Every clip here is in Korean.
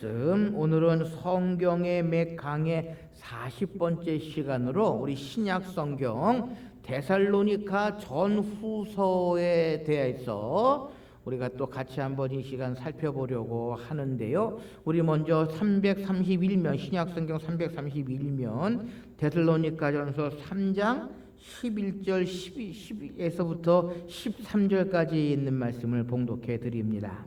말씀 오늘은 성경의 몇 강의 40번째 시간으로 우리 신약 성경 데살로니가 전후서에 대해서 우리가 또 같이 한번 이 시간 살펴보려고 하는데요. 우리 먼저 331면 신약 성경 331면 데살로니가전서 3장 11절 12, 12에서부터 13절까지 있는 말씀을 봉독해 드립니다.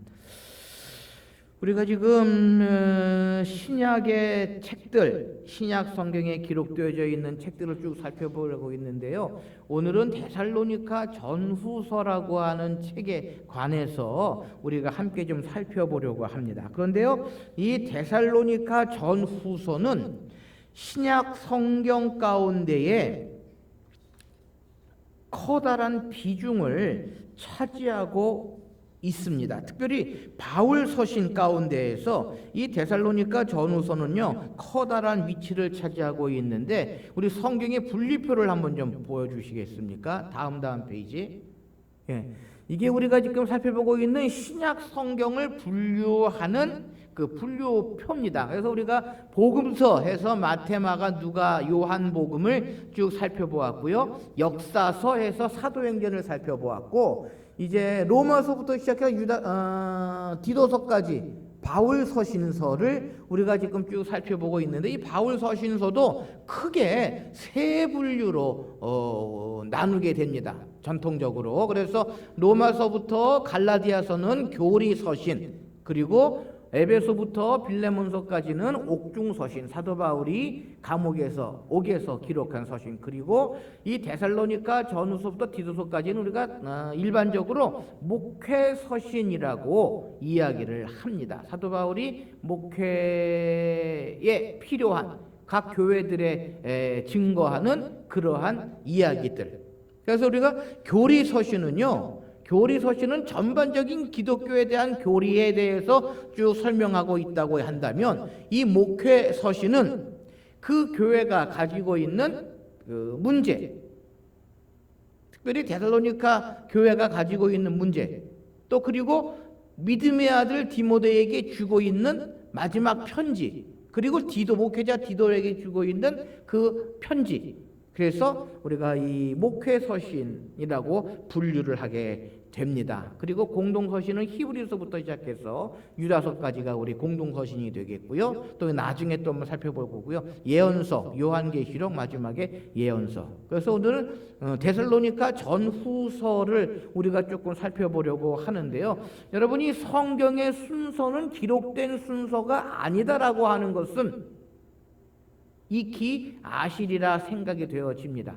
우리가 지금 어, 신약의 책들, 신약 성경에 기록되어져 있는 책들을 쭉 살펴보려고 있는데요. 오늘은 데살로니가 전후서라고 하는 책에 관해서 우리가 함께 좀 살펴보려고 합니다. 그런데요, 이 데살로니가 전후서는 신약 성경 가운데에 커다란 비중을 차지하고 있습니다. 특별히 바울 서신 가운데에서 이 데살로니가 전후서는요 커다란 위치를 차지하고 있는데 우리 성경의 분리표를 한번 좀 보여주시겠습니까? 다음 다음 페이지. 예, 이게 우리가 지금 살펴보고 있는 신약 성경을 분류하는 그 분류표입니다. 그래서 우리가 복음서 해서 마테마가 누가 요한 복음을 쭉 살펴보았고요. 역사서 해서 사도행전을 살펴보았고 이제 로마서부터 시작해서 유다 어, 디도서까지 바울 서신서를 우리가 지금 쭉 살펴보고 있는데 이 바울 서신서도 크게 세 분류로 어, 나누게 됩니다. 전통적으로 그래서 로마서부터 갈라디아서는 교리 서신 그리고 에베소부터 빌레몬서까지는 옥중 서신 사도 바울이 감옥에서 옥에서 기록한 서신 그리고 이 데살로니가 전후서부터 디도서까지는 우리가 어, 일반적으로 목회 서신이라고 이야기를 합니다. 사도 바울이 목회에 필요한 각 교회들의 에, 증거하는 그러한 이야기들. 그래서 우리가 교리 서신은요. 교리 서신은 전반적인 기독교에 대한 교리에 대해서 쭉 설명하고 있다고 한다면 이 목회 서신은 그 교회가 가지고 있는 그 문제, 특별히 데살로니가 교회가 가지고 있는 문제, 또 그리고 믿음의 아들 디모데에게 주고 있는 마지막 편지, 그리고 디도 목회자 디도에게 주고 있는 그 편지. 그래서 우리가 이 목회 서신이라고 분류를 하게 됩니다. 그리고 공동 서신은 히브리서부터 시작해서 유다서까지가 우리 공동 서신이 되겠고요. 또 나중에 또 한번 살펴볼 거고요. 예언서, 요한계시록 마지막에 예언서. 그래서 오늘은 어, 데살로니가 전후서를 우리가 조금 살펴보려고 하는데요. 여러분이 성경의 순서는 기록된 순서가 아니다라고 하는 것은 익히 아시리라 생각이 되어집니다.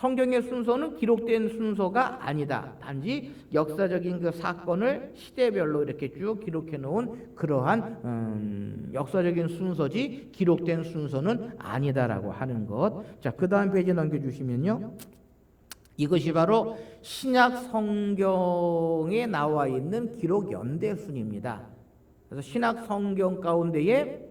성경의 순서는 기록된 순서가 아니다. 단지 역사적인 그 사건을 시대별로 이렇게 쭉 기록해 놓은 그러한 음, 역사적인 순서지 기록된 순서는 아니다라고 하는 것. 자, 그 다음 페이지 넘겨주시면요. 이것이 바로 신약 성경에 나와 있는 기록 연대순입니다. 그래서 신약 성경 가운데에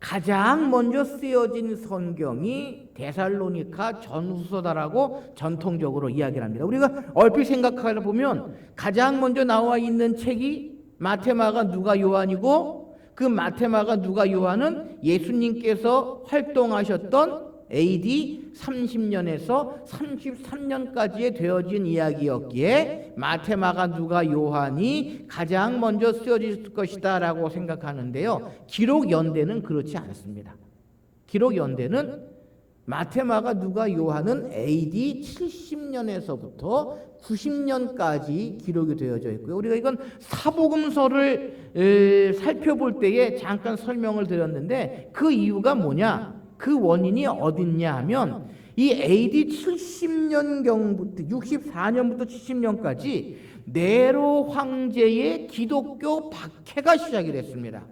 가장 먼저 쓰여진 성경이 데살로니가 전후서다라고 전통적으로 이야기를 합니다. 우리가 얼핏 생각하다 보면 가장 먼저 나와 있는 책이 마테마가 누가 요한이고 그 마테마가 누가 요한은 예수님께서 활동하셨던 AD 30년에서 33년까지에 되어진 이야기였기에 마테마가 누가 요한이 가장 먼저 쓰여질 것이다 라고 생각하는데요. 기록 연대는 그렇지 않습니다. 기록 연대는 마테마가 누가 요한은 AD 70년에서부터 90년까지 기록이 되어져 있고요. 우리가 이건 사복음서를 에, 살펴볼 때에 잠깐 설명을 드렸는데 그 이유가 뭐냐? 그 원인이 어딨냐 하면 이 AD 70년경부터 64년부터 70년까지 네로 황제의 기독교 박해가 시작이 됐습니다.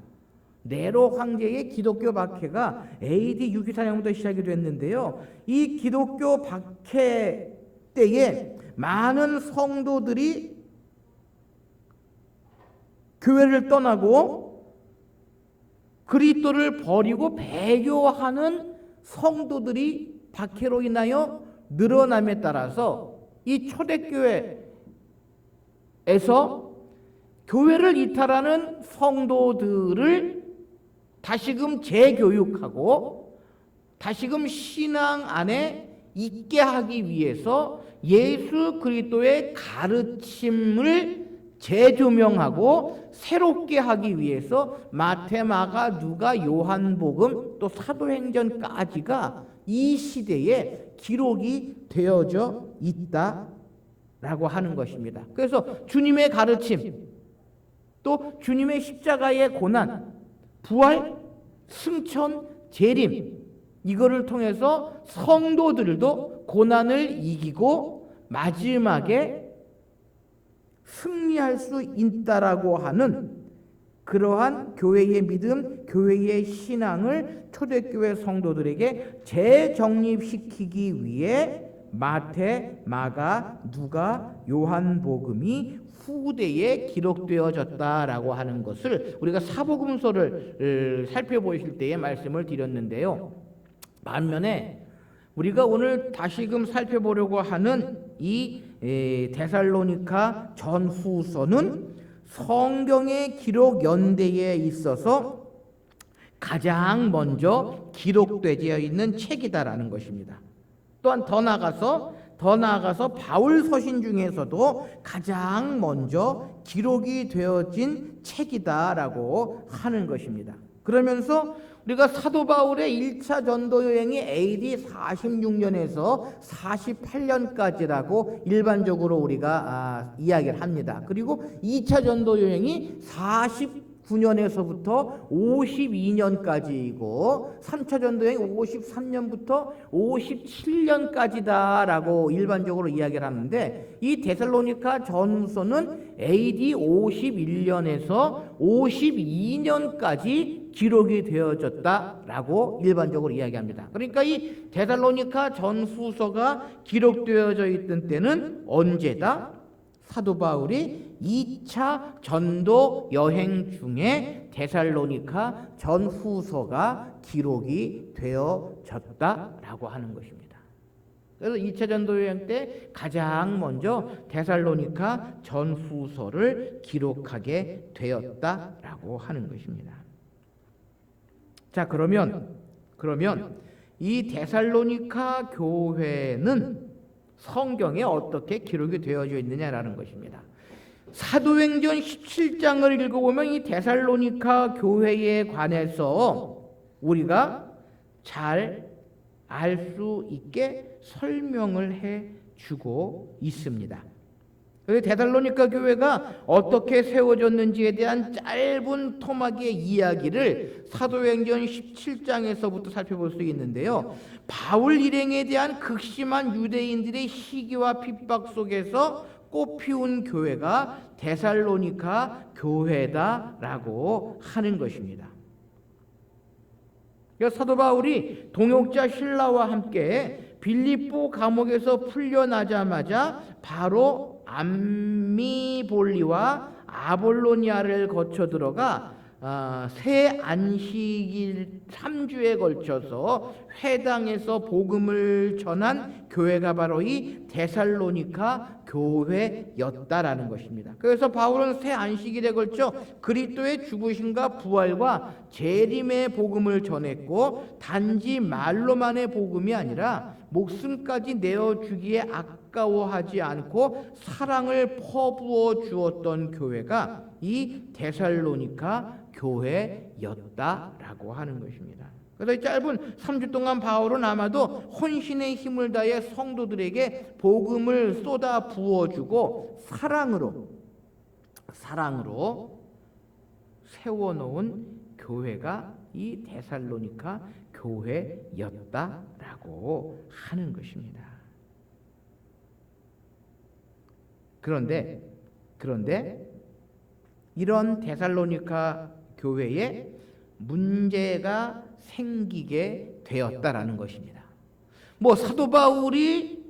네로 황제의 기독교 박해가 AD 624년부터 시작이 됐는데요. 이 기독교 박해 때에 많은 성도들이 교회를 떠나고 그리스도를 버리고 배교하는 성도들이 박해로 인하여 늘어남에 따라서 이 초대교회에서 교회를 이탈하는 성도들을 다시금 재교육하고 다시금 신앙 안에 있게 하기 위해서 예수 그리스도의 가르침을 재조명하고 새롭게 하기 위해서 마테마가 누가 요한복음 또 사도행전까지가 이 시대에 기록이 되어져 있다라고 하는 것입니다. 그래서 주님의 가르침 또 주님의 십자가의 고난 부활 승천 재림 이거를 통해서 성도들도 고난을 이기고 마지막에 승리할 수 있다라고 하는 그러한 교회의 믿음, 교회의 신앙을 초대교회 성도들에게 재정립시키기 위해 마태, 마가, 누가, 요한복음이 후대에 기록되어졌다라고 하는 것을 우리가 사복음서를 살펴보실 때에 말씀을 드렸는데요. 반면에 우리가 오늘 다시금 살펴보려고 하는 이 데살로니카 전후서는 성경의 기록 연대에 있어서 가장 먼저 기록되어 있는 책이다라는 것입니다. 또한 더 나아가서 더 나아가서 바울 서신 중에서도 가장 먼저 기록이 되어진 책이다라고 하는 것입니다. 그러면서 우리가 사도 바울의 1차 전도 여행이 AD 46년에서 48년까지라고 일반적으로 우리가 아, 이야기를 합니다. 그리고 2차 전도 여행이 49년에서부터 52년까지이고 3차 전도 여행이 53년부터 57년까지다라고 일반적으로 이야기를 하는데 이 데살로니카 전서는 AD 51년에서 52년까지 기록이 되어졌다라고 일반적으로 이야기합니다. 그러니까 이 데살로니카 전후서가 기록되어져 있던 때는 언제다? 사도 바울이 2차 전도 여행 중에 데살로니카 전후서가 기록이 되어졌다라고 하는 것입니다. 그래서 2차 전도 여행 때 가장 먼저 데살로니카 전후서를 기록하게 되었다라고 하는 것입니다. 자, 그러면 그러면 이 데살로니카 교회는 성경에 어떻게 기록이 되어져 있느냐라는 것입니다. 사도행전 17장을 읽어보면 이 데살로니카 교회에 관해서 우리가 잘 알 수 있게 설명을 해 주고 있습니다. 데살로니카 교회가 어떻게 세워졌는지에 대한 짧은 토막의 이야기를 사도행전 17장에서부터 살펴볼 수 있는데요. 바울 일행에 대한 극심한 유대인들의 시기와 핍박 속에서 꽃피운 교회가 데살로니카 교회다라고 하는 것입니다. 사도 바울이 동역자 신라와 함께 빌립보 감옥에서 풀려나자마자 바로 암미볼리와 아볼로니아를 거쳐 들어가 어, 새 안식일 3주에 걸쳐서 회당에서 복음을 전한 교회가 바로 이 데살로니카 교회였다라는 것입니다. 그래서 바울은 새 안식일에 걸쳐 그리스도의 죽으심과 부활과 재림의 복음을 전했고 단지 말로만의 복음이 아니라 목숨까지 내어 주기에 아까워하지 않고 사랑을 퍼부어 주었던 교회가 이 데살로니카 교회였다라고 하는 것입니다. 그래서 이 짧은 3주 동안 바울은 아마도 혼신의 힘을 다해 성도들에게 복음을 쏟아 부어주고 사랑으로 사랑으로 세워놓은 교회가 이 데살로니카 교회였다라고 하는 것입니다. 그런데 그런데 이런 데살로니카 교회에 문제가 생기게 되었다라는 것입니다. 뭐 사도 바울이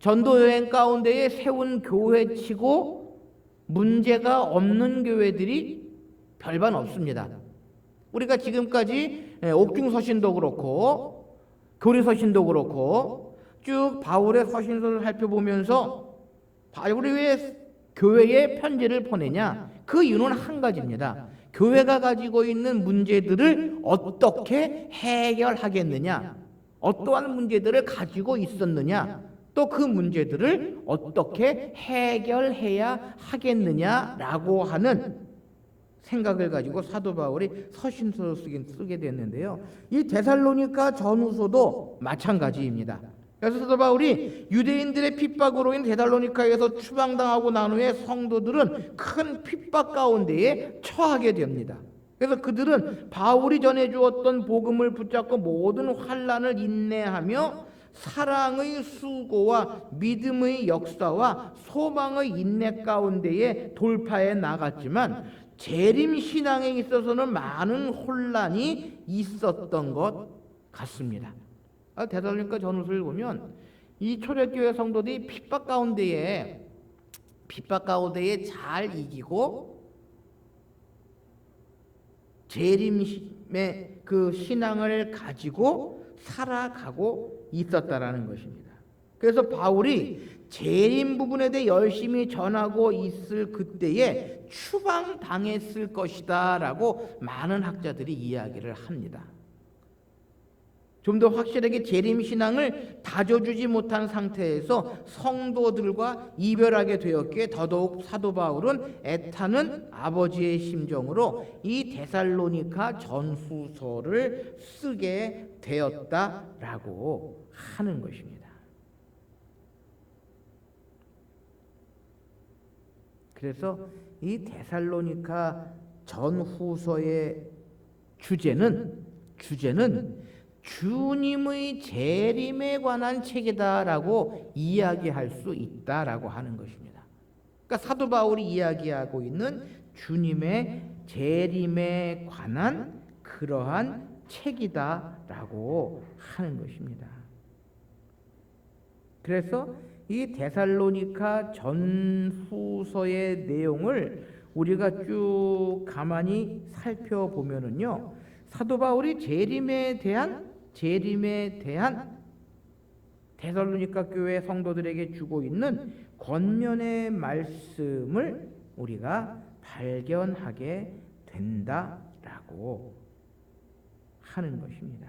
전도 여행 가운데에 세운 교회치고 문제가 없는 교회들이 별반 없습니다. 우리가 지금까지 예, 옥중 서신도 그렇고 교리 서신도 그렇고 쭉 바울의 서신서를 살펴보면서 바울이 왜 교회에 편지를 보내냐? 그 이유는 한 가지입니다. 교회가 가지고 있는 문제들을 어떻게 해결하겠느냐? 어떠한 문제들을 가지고 있었느냐? 또 그 문제들을 어떻게 해결해야 하겠느냐라고 하는 생각을 가지고 사도 바울이 서신서를 쓰게, 쓰게 됐는데요. 이 데살로니가 전후서도 마찬가지입니다. 그래서 사도 바울이 유대인들의 핍박으로 인해 데살로니카에서 추방당하고 난 후에 성도들은 큰 핍박 가운데에 처하게 됩니다. 그래서 그들은 바울이 전해 주었던 복음을 붙잡고 모든 환란을 인내하며 사랑의 수고와 믿음의 역사와 소망의 인내 가운데에 돌파해 나갔지만 재림 신앙에 있어서는 많은 혼란이 있었던 것 같습니다. 아, 데살로니가 전후서를 보면 이 초대교회 성도들이 핍박 가운데에 핍박 가운데에 잘 이기고 재림의 그 신앙을 가지고 살아가고 있었다라는 것입니다. 그래서 바울이 재림 부분에 대해 열심히 전하고 있을 그때에 추방 당했을 것이다라고 많은 학자들이 이야기를 합니다. 좀 더 확실하게 재림 신앙을 다져주지 못한 상태에서 성도들과 이별하게 되었기에 더더욱 사도 바울은 애타는 아버지의 심정으로 이 데살로니카 전후서를 쓰게 되었다라고 하는 것입니다. 그래서 이 데살로니카 전후서의 주제는 주제는 주님의 재림에 관한 책이다라고 이야기할 수 있다라고 하는 것입니다. 그러니까 사도 바울이 이야기하고 있는 주님의 재림에 관한 그러한 책이다라고 하는 것입니다. 그래서 이 데살로니카 전후서의 내용을 우리가 쭉 가만히 살펴보면은요. 사도 바울이 재림에 대한 재림에 대한 데살로니카 교회 성도들에게 주고 있는 권면의 말씀을 우리가 발견하게 된다라고 하는 것입니다.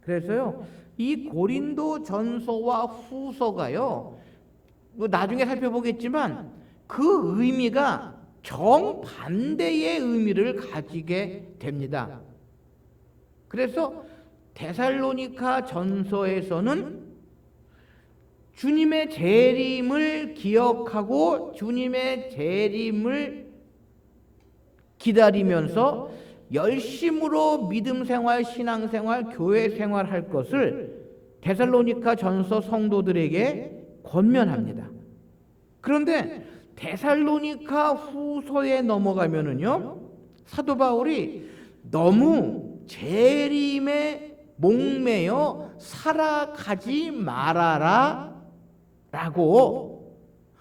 그래서요, 이 고린도 전서와 후서가요, 뭐 나중에 살펴보겠지만 그 의미가 정반대의 의미를 가지게 됩니다. 그래서 데살로니카 전서에서는 주님의 재림을 기억하고 주님의 재림을 기다리면서 열심으로 믿음 생활, 신앙 생활, 교회 생활 할 것을 데살로니카 전서 성도들에게 권면합니다. 그런데 데살로니카 후서에 넘어가면은요, 사도 바울이 너무 재림에 목매여 살아가지 말아라 라고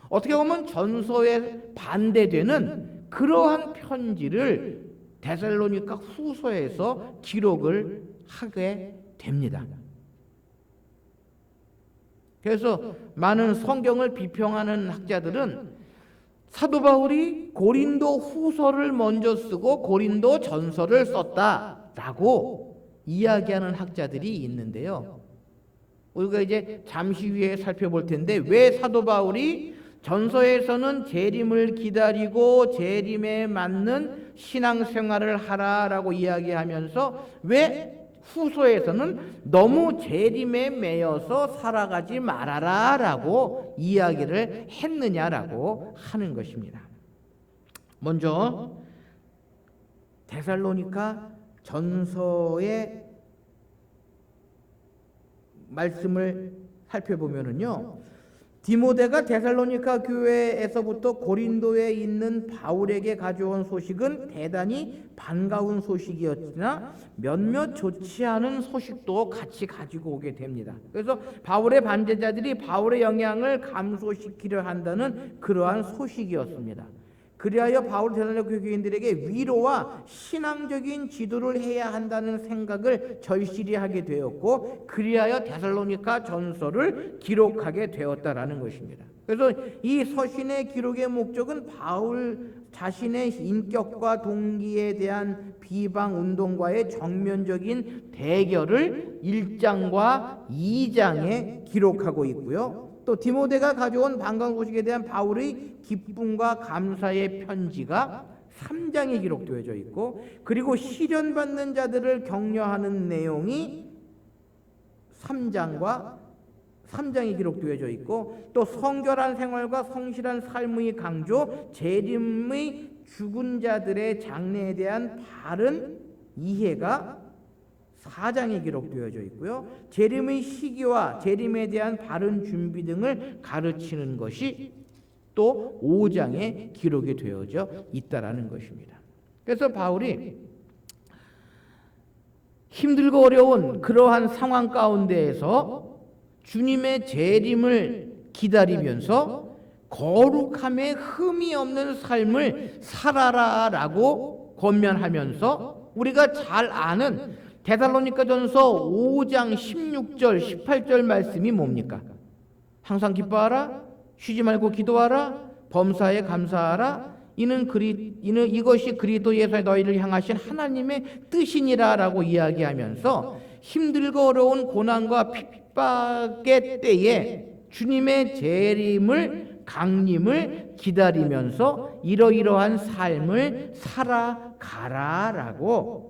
어떻게 보면 전서에 반대되는 그러한 편지를 데살로니카 후서에서 기록을 하게 됩니다. 그래서 많은 성경을 비평하는 학자들은 사도 바울이 고린도 후서를 먼저 쓰고 고린도 전서를 썼다라고 이야기하는 학자들이 있는데요. 우리가 이제 잠시 후에 살펴볼 텐데 왜 사도 바울이 전서에서는 재림을 기다리고 재림에 맞는 신앙생활을 하라라고 이야기하면서 왜 후서에서는 너무 재림에 매여서 살아가지 말아라라고 이야기를 했느냐라고 하는 것입니다. 먼저 데살로니카 전서의 말씀을 살펴보면은요. 디모데가 데살로니가 교회에서부터 고린도에 있는 바울에게 가져온 소식은 대단히 반가운 소식이었으나 몇몇 좋지 않은 소식도 같이 가지고 오게 됩니다. 그래서 바울의 반대자들이 바울의 영향을 감소시키려 한다는 그러한 소식이었습니다. 그리하여 바울 대사로니가 교인들에게 위로와 신앙적인 지도를 해야 한다는 생각을 절실히 하게 되었고 그리하여 데살로니가 전서를 기록하게 되었다라는 것입니다. 그래서 이 서신의 기록의 목적은 바울 자신의 인격과 동기에 대한 비방 운동과의 정면적인 대결을 1장과 2장에 기록하고 있고요. 또 디모데가 가져온 반가운 소식에 대한 바울의 기쁨과 감사의 편지가 3장에 기록되어져 있고 그리고 시련받는 자들을 격려하는 내용이 3장과 3장에 기록되어져 있고 또 성결한 생활과 성실한 삶의 강조, 재림의 죽은 자들의 장래에 대한 바른 이해가 4장에 기록되어져 있고요. 재림의 시기와 재림에 대한 바른 준비 등을 가르치는 것이 또 5장에 기록이 되어져 있다라는 것입니다. 그래서 바울이 힘들고 어려운 그러한 상황 가운데에서 주님의 재림을 기다리면서 거룩함에 흠이 없는 삶을 살아라라고 권면하면서 우리가 잘 아는 데살로니가전서 5장 16절 18절 말씀이 뭡니까? 항상 기뻐하라 쉬지 말고 기도하라 범사에 감사하라 이는 그리 이는 이것이 그리스도 예수의 너희를 향하신 하나님의 뜻이니라라고 이야기하면서 힘들고 어려운 고난과 핍박의 때에 주님의 재림을 강림을 기다리면서 이러이러한 삶을 살아가라라고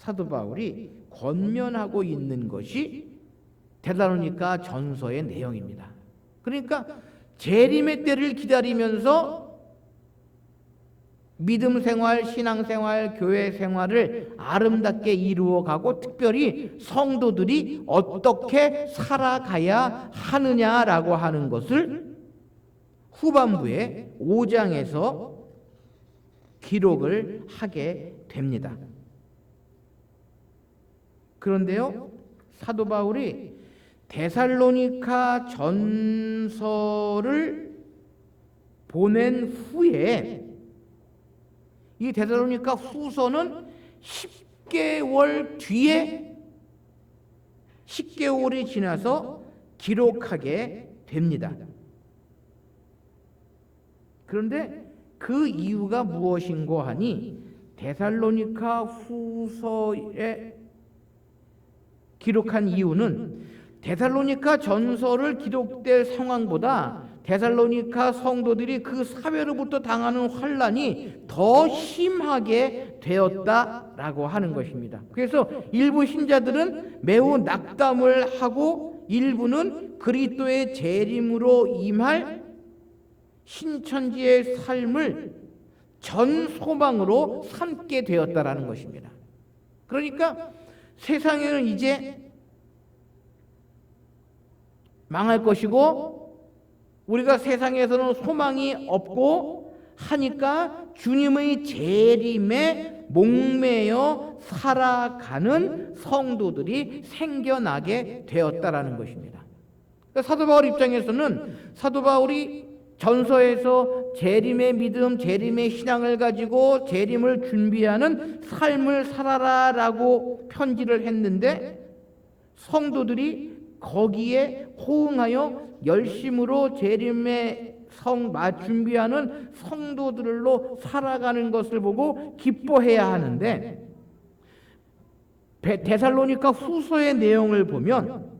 사도 바울이 권면하고 있는 것이 데살로니가 전서의 내용입니다. 그러니까 재림의 때를 기다리면서 믿음 생활, 신앙 생활, 교회 생활을 아름답게 이루어 가고 특별히 성도들이 어떻게 살아가야 하느냐라고 하는 것을 후반부에 5장에서 기록을 하게 됩니다. 그런데요, 사도 바울이 데살로니카 전서를 보낸 후에 이 데살로니카 후서는 10개월 뒤에 10개월이 지나서 기록하게 됩니다. 그런데 그 이유가 무엇인고 하니 데살로니카 후서에 기록한 이유는 데살로니카 전서를 기록될 상황보다 데살로니카 성도들이 그 사회로부터 당하는 환란이 더 심하게 되었다라고 하는 것입니다. 그래서 일부 신자들은 매우 낙담을 하고 일부는 그리스도의 재림으로 임할 신천지의 삶을 전 소망으로 삼게 되었다라는 것입니다. 그러니까 세상에는 이제 망할 것이고 우리가 세상에서는 소망이 없고 하니까 주님의 재림에 목매여 살아가는 성도들이 생겨나게 되었다라는 것입니다. 그러니까 사도 바울 입장에서는 사도 바울이 전서에서 재림의 믿음, 재림의 신앙을 가지고 재림을 준비하는 삶을 살아라 라고 편지를 했는데 성도들이 거기에 호응하여 열심으로 재림의 성 준비하는 성도들로 살아가는 것을 보고 기뻐해야 하는데 데살로니가 후서의 내용을 보면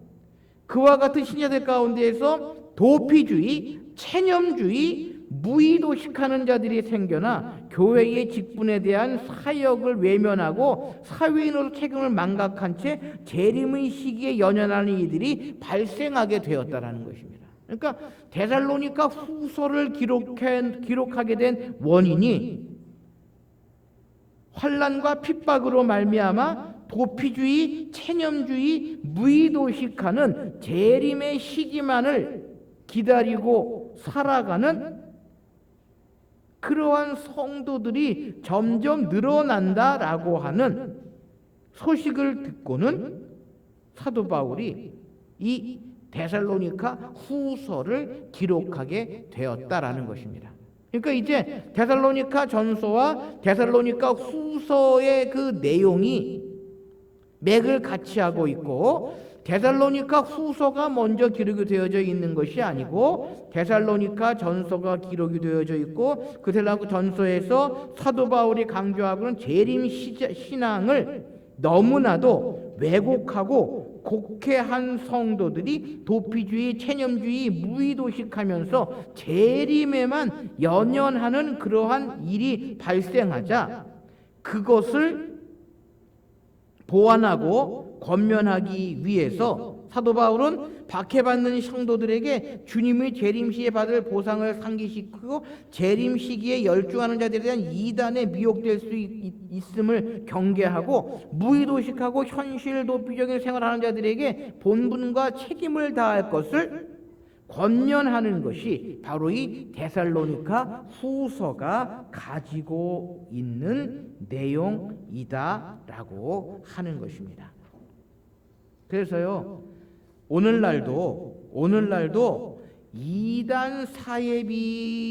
그와 같은 신자들 가운데에서 도피주의, 체념주의, 무의도식하는 자들이 생겨나 교회의 직분에 대한 사역을 외면하고 사회인으로 책임을 망각한 채 재림의 시기에 연연하는 이들이 발생하게 되었다라는 것입니다. 그러니까 데살로니가 후서를 기록해, 기록하게 된 원인이 환란과 핍박으로 말미암아 도피주의, 체념주의, 무의도식하는 재림의 시기만을 기다리고 살아가는 그러한 성도들이 점점 늘어난다라고 하는 소식을 듣고는 사도 바울이 이 데살로니카 후서를 기록하게 되었다라는 것입니다. 그러니까 이제 데살로니카 전서와 데살로니카 후서의 그 내용이 맥을 같이 하고 있고 데살로니카 후서가 먼저 기록이 되어져 있는 것이 아니고 데살로니카 전서가 기록이 되어져 있고 그 데살로니카 전서에서 사도 바울이 강조하고는 재림 신앙을 너무나도 왜곡하고 곡해한 성도들이 도피주의, 체념주의, 무의도식하면서 재림에만 연연하는 그러한 일이 발생하자 그것을 보완하고 권면하기 위해서 사도 바울은 박해받는 성도들에게 주님의 재림 시에 받을 보상을 상기시키고 재림 시기에 열중하는 자들에 대한 이단에 미혹될 수 있, 있음을 경계하고 무의도식하고 현실 도피적인 생활하는 자들에게 본분과 책임을 다할 것을 권면하는 것이 바로 이 데살로니카 후서가 가지고 있는 내용이다라고 하는 것입니다. 그래서요 오늘날도 오늘날도 이단 사예비들이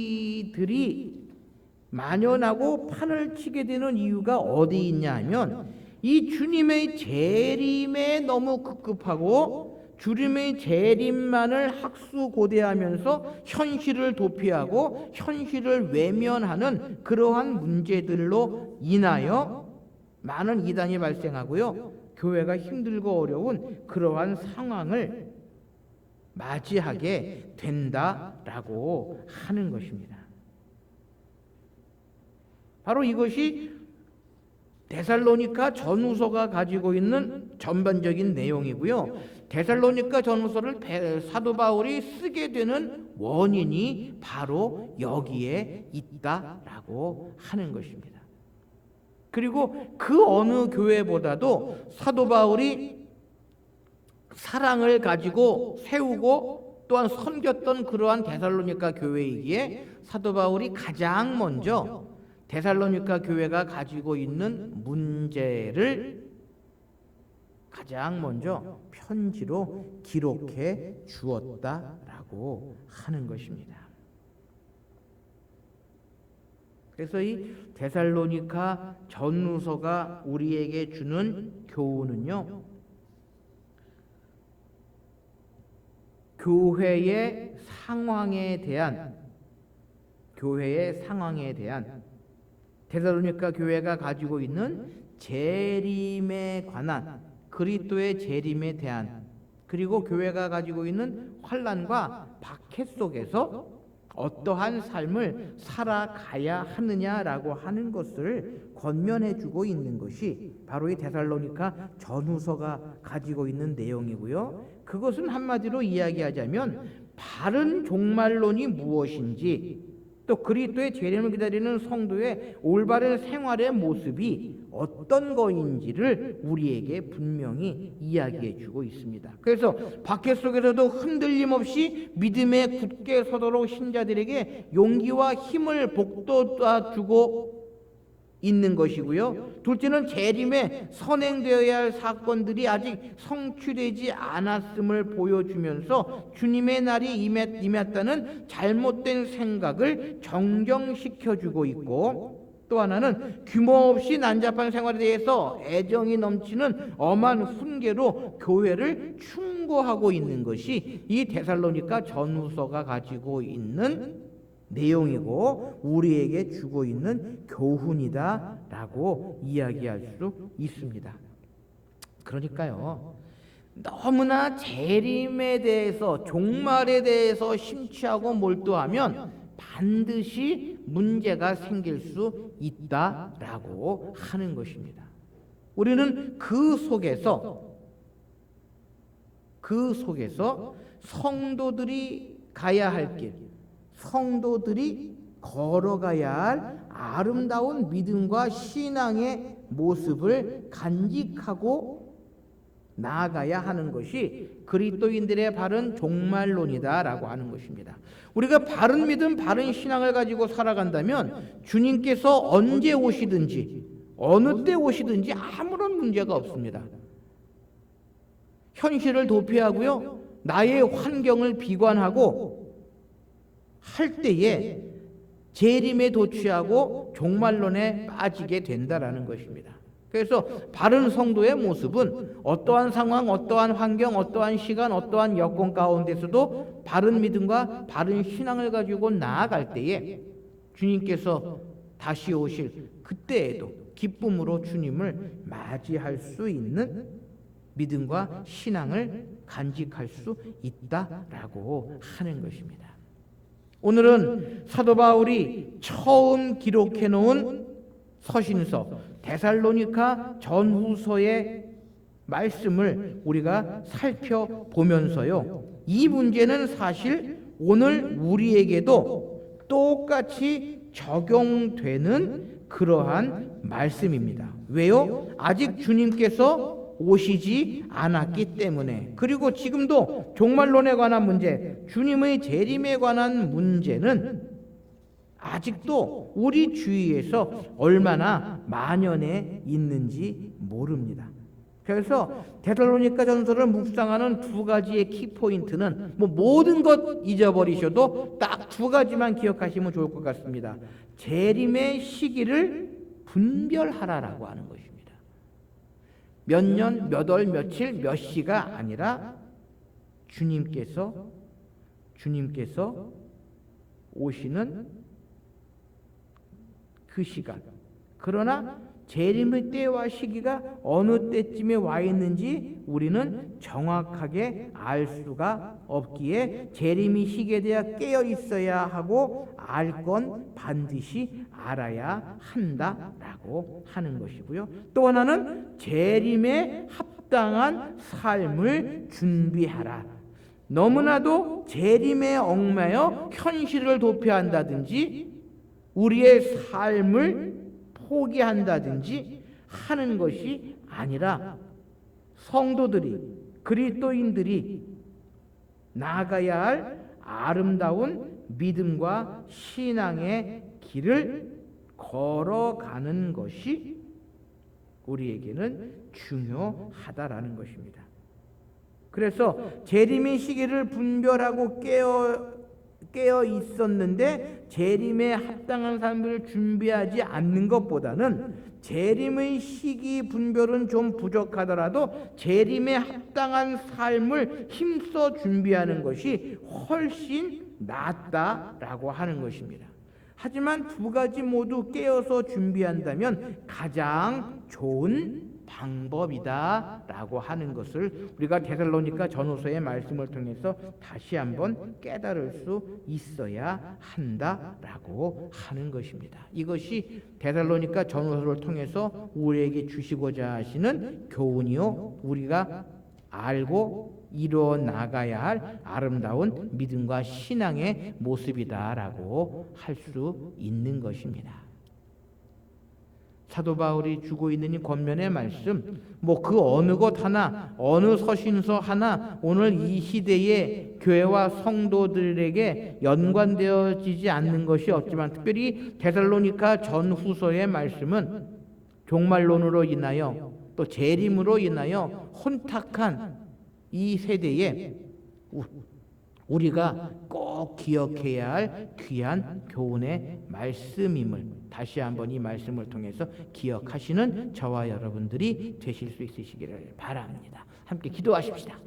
만연하고 판을 치게 되는 이유가 어디 있냐 하면 이 주님의 재림에 너무 급급하고 주님의 재림만을 학수고대하면서 현실을 도피하고 현실을 외면하는 그러한 문제들로 인하여 많은 이단이 발생하고요. 교회가 힘들고 어려운 그러한 상황을 맞이하게 된다라고 하는 것입니다. 바로 이것이 데살로니카 전후서가 가지고 있는 전반적인 내용이고요. 데살로니카 전후서를 배- 사도 바울이 쓰게 되는 원인이 바로 여기에 있다라고 하는 것입니다. 그리고 그 어느 교회보다도 사도 바울이 사랑을 가지고 세우고 또한 섬겼던 그러한 데살로니카 교회이기에 사도 바울이 가장 먼저 데살로니카 교회가 가지고 있는 문제를 가장 먼저 편지로 기록해 주었다라고 하는 것입니다. 그래서 이 데살로니카 전후서가 우리에게 주는 교훈은요. 교회의 상황에 대한 교회의 상황에 대한 데살로니카 교회가 가지고 있는 재림에 관한 그리스도의 재림에 대한 그리고 교회가 가지고 있는 환란과 박해 속에서 어떠한 삶을 살아가야 하느냐라고 하는 것을 권면해 주고 있는 것이 바로 이 데살로니카 전후서가 가지고 있는 내용이고요. 그것은 한마디로 이야기하자면 바른 종말론이 무엇인지 또 그리스도의 재림을 기다리는 성도의 올바른 생활의 모습이 어떤 거인지를 우리에게 분명히 이야기해 주고 있습니다. 그래서 박해 속에서도 흔들림 없이 믿음에 굳게 서도록 신자들에게 용기와 힘을 복돋아 주고 있는 것이고요. 둘째는 재림에 선행되어야 할 사건들이 아직 성취되지 않았음을 보여주면서 주님의 날이 임했, 임했다는 잘못된 생각을 정정시켜주고 있고 또 하나는 규모 없이 난잡한 생활에 대해서 애정이 넘치는 엄한 훈계로 교회를 충고하고 있는 것이 이 데살로니카 전후서가 가지고 있는 내용이고 우리에게 주고 있는 교훈이다라고 이야기할 수 있습니다. 그러니까요. 너무나 재림에 대해서 종말에 대해서 심취하고 몰두하면 반드시 문제가 생길 수 있다라고 하는 것입니다. 우리는 그 속에서 그 속에서 성도들이 가야 할 길, 성도들이 걸어가야 할 아름다운 믿음과 신앙의 모습을 간직하고 나아가야 하는 것이 그리스도인들의 바른 종말론이다라고 하는 것입니다. 우리가 바른 믿음, 바른 신앙을 가지고 살아간다면 주님께서 언제 오시든지 어느 때 오시든지 아무런 문제가 없습니다. 현실을 도피하고요. 나의 환경을 비관하고 할 때에 재림에 도취하고 종말론에 빠지게 된다라는 것입니다. 그래서 바른 성도의 모습은 어떠한 상황, 어떠한 환경, 어떠한 시간, 어떠한 여건 가운데서도 바른 믿음과 바른 신앙을 가지고 나아갈 때에 주님께서 다시 오실 그때에도 기쁨으로 주님을 맞이할 수 있는 믿음과 신앙을 간직할 수 있다라고 하는 것입니다. 오늘은 사도 바울이 처음 기록해 놓은 서신서 데살로니카 전후서의 말씀을 우리가 살펴보면서요. 이 문제는 사실 오늘 우리에게도 똑같이 적용되는 그러한 말씀입니다. 왜요? 아직 주님께서 오시지 않았기 때문에 그리고 지금도 종말론에 관한 문제, 주님의 재림에 관한 문제는 아직도 우리 주위에서 얼마나 만연해 있는지 모릅니다. 그래서 데살로니가 전서를 묵상하는 두 가지의 키포인트는 뭐 모든 것 잊어버리셔도 딱 두 가지만 기억하시면 좋을 것 같습니다. 재림의 시기를 분별하라라고 하는 것입니다. 몇 년, 몇 월, 며칠, 몇 시가 아니라 주님께서 주님께서 오시는 그 시간. 그러나 재림의 때와 시기가 어느 때쯤에 와 있는지 우리는 정확하게 알 수가 없기에 재림이 시기에 대해 깨어 있어야 하고 알 건 반드시 알아야 한다라고 하는 것이고요. 또 하나는 재림에 합당한 삶을 준비하라. 너무나도 재림에 얽매여 현실을 도피한다든지 우리의 삶을 포기한다든지 하는 것이 아니라 성도들이 그리스도인들이 나아가야 할 아름다운 믿음과 신앙의 길을 걸어가는 것이 우리에게는 중요하다라는 것입니다. 그래서 재림의 시기를 분별하고 깨어 깨어 있었는데 재림에 합당한 삶을 준비하지 않는 것보다는 재림의 시기 분별은 좀 부족하더라도 재림에 합당한 삶을 힘써 준비하는 것이 훨씬 낫다라고 하는 것입니다. 하지만 두 가지 모두 깨어서 준비한다면 가장 좋은 방법이다라고 하는 것을 우리가 데살로니가 전후서의 말씀을 통해서 다시 한번 깨달을 수 있어야 한다라고 하는 것입니다. 이것이 데살로니가 전후서를 통해서 우리에게 주시고자 하시는 교훈이요 우리가 알고 이루어 나가야 할 아름다운 믿음과 신앙의 모습이다라고 할 수 있는 것입니다. 사도 바울이 주고 있는 이 권면의 말씀, 뭐 그 어느 것 하나, 어느 서신서 하나 오늘 이 시대의 교회와 성도들에게 연관되어지지 않는 것이 없지만 특별히 데살로니카 전후서의 말씀은 종말론으로 인하여 또 재림으로 인하여 혼탁한 이 세대에 우리가 꼭 기억해야 할 귀한 교훈의 말씀임을 다시 한번 이 말씀을 통해서 기억하시는 저와 여러분들이 되실 수 있으시기를 바랍니다. 함께 기도하십시다.